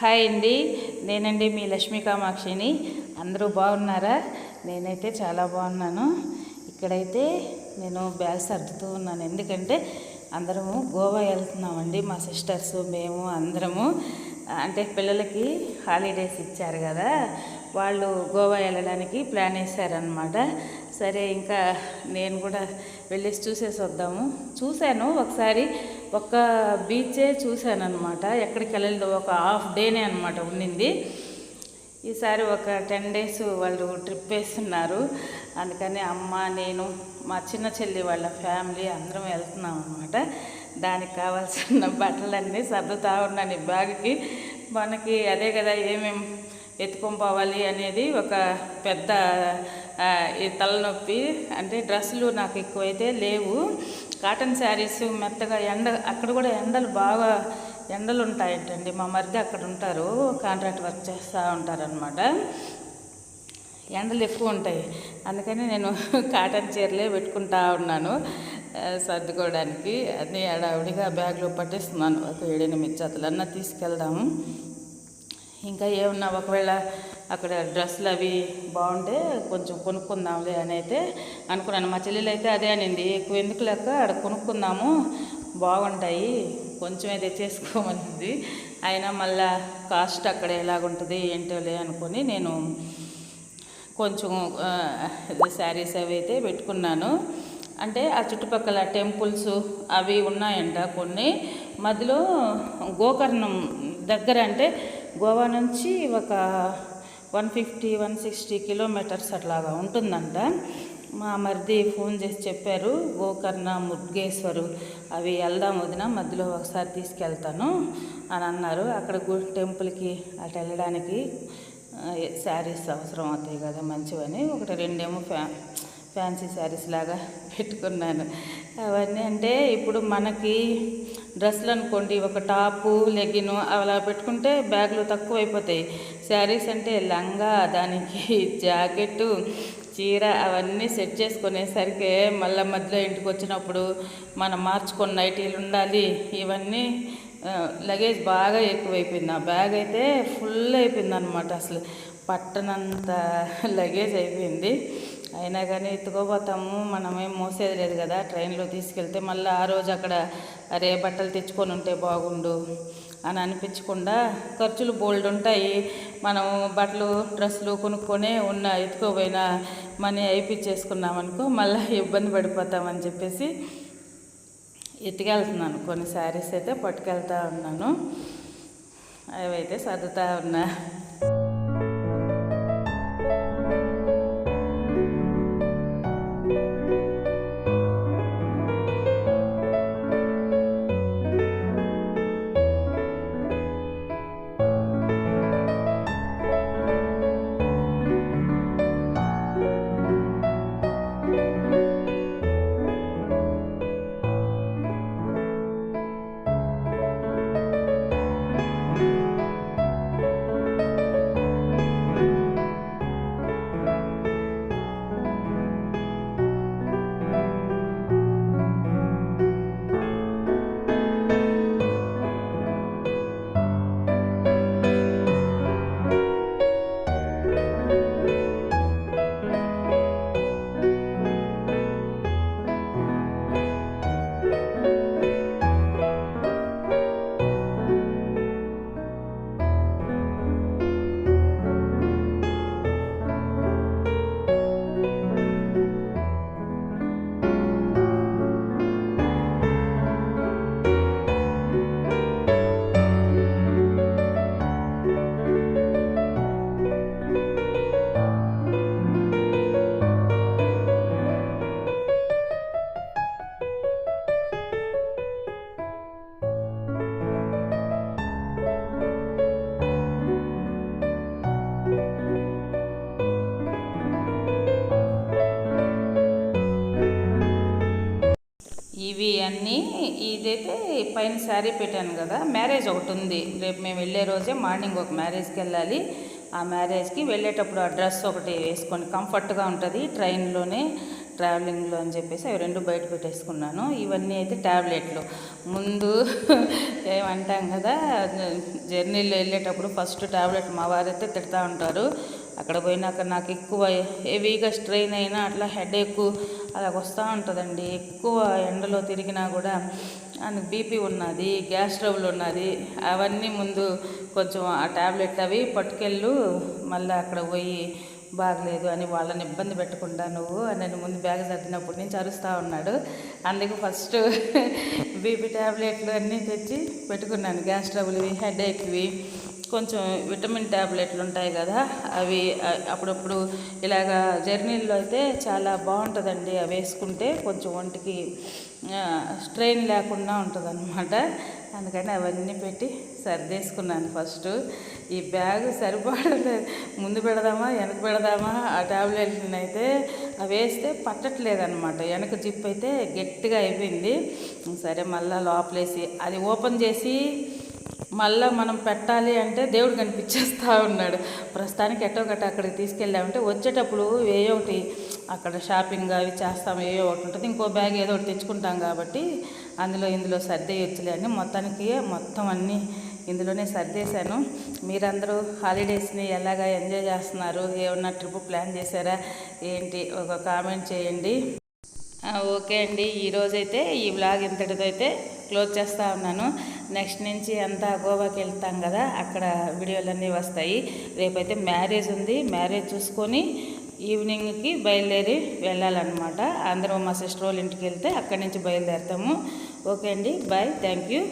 Hi అండి. నేనండి మీ లక్ష్మీ కామాక్షిని. అందరూ బాగున్నారా? నేనైతే చాలా బాగున్నాను. ఇక్కడైతే నేను బ్యాగ్ సర్దుతూ ఉన్నాను. ఎందుకంటే అందరము గోవా వెళ్తున్నామండి మా సిస్టర్స్ మేము అందరము. అంటే పిల్లలకి హాలిడేస్ ఇచ్చారు కదా వాళ్ళు గోవా వెళ్ళడానికి ప్లాన్ వేశారనమాట సరే ఇంకా నేను కూడా వెళ్ళేసి చూసేసి వద్దాము. చూశాను ఒకసారి ఒక్క బీచే చూశాను అనమాట ఎక్కడికి వెళ్ళలేదు ఒక హాఫ్ డేనే అనమాట ఉండింది. ఈసారి ఒక టెన్ డేస్ వాళ్ళు ట్రిప్ వేస్తున్నారు. అందుకని అమ్మ నేను మా చిన్న చెల్లి వాళ్ళ ఫ్యామిలీ అందరం వెళ్తున్నాం అనమాట దానికి కావాల్సిన బట్టలన్నీ సర్దుతా ఉన్నాను ఈ బ్యాగ్కి మనకి అదే కదా ఏమేం ఎత్తుకొని పోవాలి అనేది ఒక పెద్ద ఈ తలనొప్పి. అంటే డ్రెస్సులు నాకు ఎక్కువైతే లేవు. కాటన్ శారీస్ మెత్తగా ఎండ అక్కడ కూడా ఎండలు బాగా ఎండలు ఉంటాయంటండి. మా మరిది అక్కడ ఉంటారు. కాంట్రాక్ట్ వర్క్ చేస్తూ ఉంటారనమాట ఎండలు ఎక్కువ ఉంటాయి. అందుకని నేను కాటన్ చీరలే పెట్టుకుంటా ఉన్నాను సర్దుకోవడానికి. అన్నీ అడావిడిగా బ్యాగ్లో పట్టేస్తున్నాను. ఒక ఏడెనిమిది జతలన్నా తీసుకెళ్దాము ఇంకా ఏమన్నా ఒకవేళ అక్కడ డ్రెస్సులు అవి బాగుంటే కొంచెం కొనుక్కుందాంలే అని అయితే అనుకున్నాను. మా చెల్లెలు అయితే అదే అనింది ఎక్కువ ఎందుకు లెక్క? అక్కడ కొనుక్కుందాము బాగుంటాయి కొంచెమే తెచ్చేసుకోమనింది. అయినా మళ్ళా కాస్ట్ అక్కడ ఎలాగుంటుంది ఏంటోలే అనుకొని నేను కొంచెం శారీస్ అవి అయితే పెట్టుకున్నాను. అంటే ఆ చుట్టుపక్కల టెంపుల్స్ అవి ఉన్నాయంట కొన్ని. మధ్యలో గోకర్ణం దగ్గర అంటే గోవా నుంచి ఒక one fifty one sixty kilometres అట్లాగా ఉంటుందంట. మా మరిది ఫోన్ చేసి చెప్పారు గోకర్ణ ముద్గేశ్వరు అవి వెళ్దాం వదిన మధ్యలో ఒకసారి తీసుకెళ్తాను అని అన్నారు. అక్కడ గు టెంపుల్కి అటు వెళ్ళడానికి శారీస్ అవసరం అవుతాయి కదా మంచివని. ఒకటి రెండేమో ఫ్యా ఫ్యాన్సీ శారీస్ లాగా పెట్టుకున్నాను. అవన్నీ అంటే ఇప్పుడు మనకి డ్రెస్సులు అనుకోండి ఒక టాపు లెగ్గిన్ అలా పెట్టుకుంటే బ్యాగులు తక్కువ అయిపోతాయి శారీస్ అంటే లంగా దానికి జాకెట్టు చీర అవన్నీ సెట్ చేసుకునేసరికి మళ్ళీ మధ్యలో ఇంటికి వచ్చినప్పుడు మనం మార్చుకున్న నైటీలు ఉండాలి. ఇవన్నీ లగేజ్ బాగా ఎక్కువైపోయింది. ఆ బ్యాగ్ అయితే ఫుల్ అయిపోయింది అనమాట అసలు. పట్టనంత లగేజ్ అయిపోయింది. అయినా కానీ ఎత్తుకోపోతాము మనమేం మోసేది లేదు కదా ట్రైన్లో తీసుకెళ్తే మళ్ళీ ఆ రోజు అక్కడ అరే బట్టలు తెచ్చుకొని ఉంటే బాగుండు అని అనిపించకుండా ఖర్చులు బోల్డ్ ఉంటాయి. మనం బట్టలు డ్రెస్సులు కొనుక్కొనే ఉన్న ఎత్తుకోపోయిన మనీ అయిపించేసుకున్నాం అనుకో మళ్ళీ ఇబ్బంది పడిపోతామని చెప్పేసి ఎత్తుకెళ్తున్నాను. కొన్ని శారీస్ అయితే పట్టుకెళ్తా ఉన్నాను. అవైతే సర్దుతా ఉన్నా. ఇవి అన్నీ ఇదైతే పైన శారీ పెట్టాను కదా మ్యారేజ్ ఒకటి ఉంది. రేపు మేము వెళ్ళే రోజే మార్నింగ్ ఒక మ్యారేజ్కి వెళ్ళాలి. ఆ మ్యారేజ్కి వెళ్ళేటప్పుడు ఆ డ్రెస్ ఒకటి వేసుకొని కంఫర్ట్గా ఉంటుంది. ట్రైన్లోనే ట్రావెలింగ్లో అని చెప్పేసి అవి రెండు బయట పెట్టేసుకున్నాను. ఇవన్నీ అయితే ట్యాబ్లెట్లు ముందు ఏమంటాం కదా జర్నీలో వెళ్ళేటప్పుడు ఫస్ట్ ట్యాబ్లెట్ మా వారైతే తిడతా ఉంటారు. అక్కడ పోయినాక నాకు ఎక్కువ హెవీగా స్ట్రెయిన్ అయినా అట్లా హెడేక్ అలా వస్తూ ఉంటుందండి. ఎక్కువ ఎండలో తిరిగినా కూడా ఆయనకు బీపీ ఉన్నది గ్యాస్ ట్రబుల్ ఉన్నది. అవన్నీ ముందు కొంచెం ఆ ట్యాబ్లెట్ అవి పట్టుకెళ్ళు మళ్ళీ అక్కడ పోయి బాగలేదు అని వాళ్ళని ఇబ్బంది పెట్టకుండా నువ్వు అని నేను ముందు బ్యాగ్ సర్దినప్పటి నుంచి అరుస్తూ ఉన్నాడు. అందుకు ఫస్ట్ బీపీ ట్యాబ్లెట్లు అన్నీ తెచ్చి పెట్టుకున్నాను. గ్యాస్ ట్రబుల్వి హెడేక్వి కొంచెం విటమిన్ ట్యాబ్లెట్లు ఉంటాయి కదా అవి అప్పుడప్పుడు ఇలాగా జర్నీల్లో అయితే చాలా బాగుంటుందండి. అవి వేసుకుంటే కొంచెం ఒంటికి స్ట్రెయిన్ లేకుండా ఉంటుంది అనమాట అందుకని అవన్నీ పెట్టి సర్దేసుకున్నాను ఫస్ట్. ఈ బ్యాగ్ సరిపడలేదు ముందు పెడదామా వెనక పెడదామా? ఆ ట్యాబ్లెట్ని అయితే అవి వేస్తే పట్టట్లేదు అనమాట వెనక జిప్ అయితే గట్టిగా అయిపోయింది. సరే మళ్ళీ లోపలేసి అది ఓపెన్ చేసి మళ్ళీ మనం పెట్టాలి అంటే దేవుడు కనిపించేస్తూ ఉన్నాడు. ప్రస్తుతానికి ఎట్టో గట్ట అక్కడికి తీసుకెళ్ళామంటే వచ్చేటప్పుడు ఏ ఒకటి అక్కడ షాపింగ్ అవి చేస్తాం ఏ ఒకటి ఉంటుంది. ఇంకో బ్యాగ్ ఏదో ఒకటి తెచ్చుకుంటాం కాబట్టి అందులో ఇందులో సర్దేయొచ్చులే అని మొత్తానికి మొత్తం అన్నీ ఇందులోనే సర్దేశాను. మీరందరూ హాలిడేస్ని ఎలాగా ఎంజాయ్ చేస్తున్నారు? ఏమన్నా ట్రిప్ ప్లాన్ చేశారా? ఏంటి? ఒక కామెంట్ చేయండి. ఓకే అండి. ఈరోజైతే ఈ వ్లాగ్ ఇంతటితో అయితే క్లోజ్ చేస్తూ ఉన్నాను. నెక్స్ట్ నుంచి అంతా గోవాకి వెళ్తాం కదా అక్కడ వీడియోలన్నీ వస్తాయి. రేపైతే మ్యారేజ్ ఉంది మ్యారేజ్ చూసుకొని ఈవినింగ్కి బయలుదేరి వెళ్ళాలన్నమాట. అందరం మా సిస్టర్ వాళ్ళ ఇంటికి వెళ్తే అక్కడి నుంచి బయలుదేరుతాము. ఓకే అండి బాయ్ థ్యాంక్ యూ.